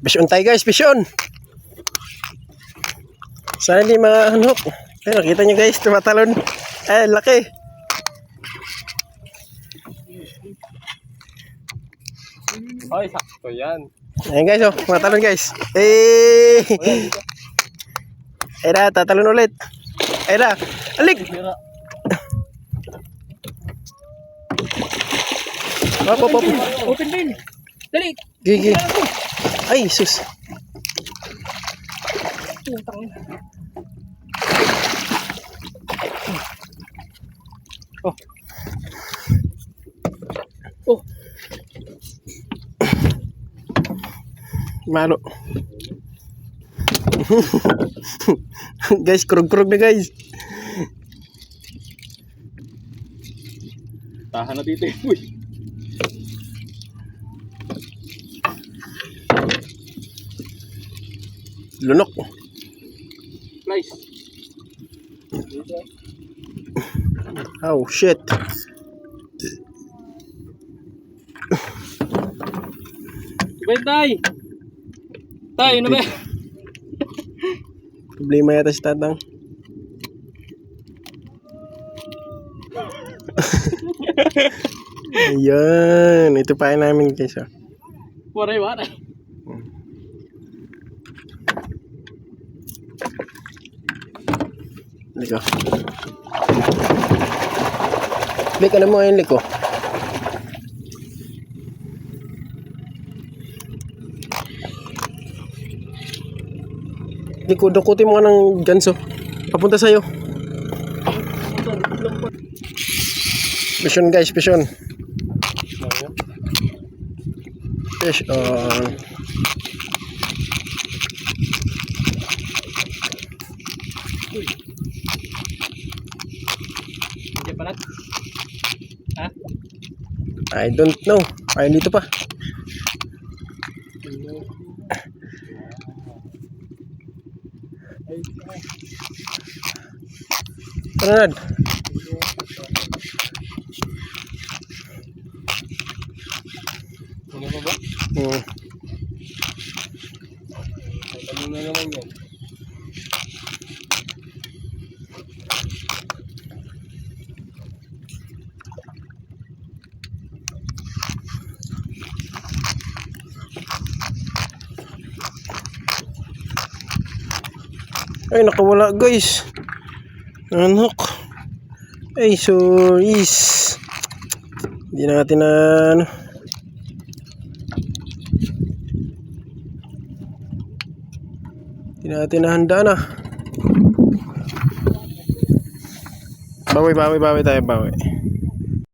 Fish on tayo guys, fish on. Sana hindi mahanok. Ay, nakita nyo guys, tumatalon. Ay, laki. Ay, sakto yan. Ayan guys, oh, tumatalon guys. Eh! Ay na, tatalon ulit. Ay na, alik! Hop, hop. Open din. Dali. Gigi. Ay, sus. Oh. Oh. Malo. guys, krug-krug na guys. Tahan na dito. Uy. Lunok. Nice. Oh, shit. Ibay tay. Tay, ano ba? Problema yata si Tatang. Ayan. Ito pa namin guys. Oh. Waray, waray. Liko. Lik, alam mo ngayon, Liko? Liko, dukutin mo ka ng ganso. Papunta sa'yo. Vision guys, vision. Fish on. Hindi pala. Ha? I don't know. Ay, dito pa. Tanad. Ano ba ba? Hmm. Ay, ano na naman yan? Ay, nakawala guys. Anak. Ay, sorry. Hindi na natin na ano. Hindi natin nahanda na. Bawi, bawi, bawi tayo, bawi.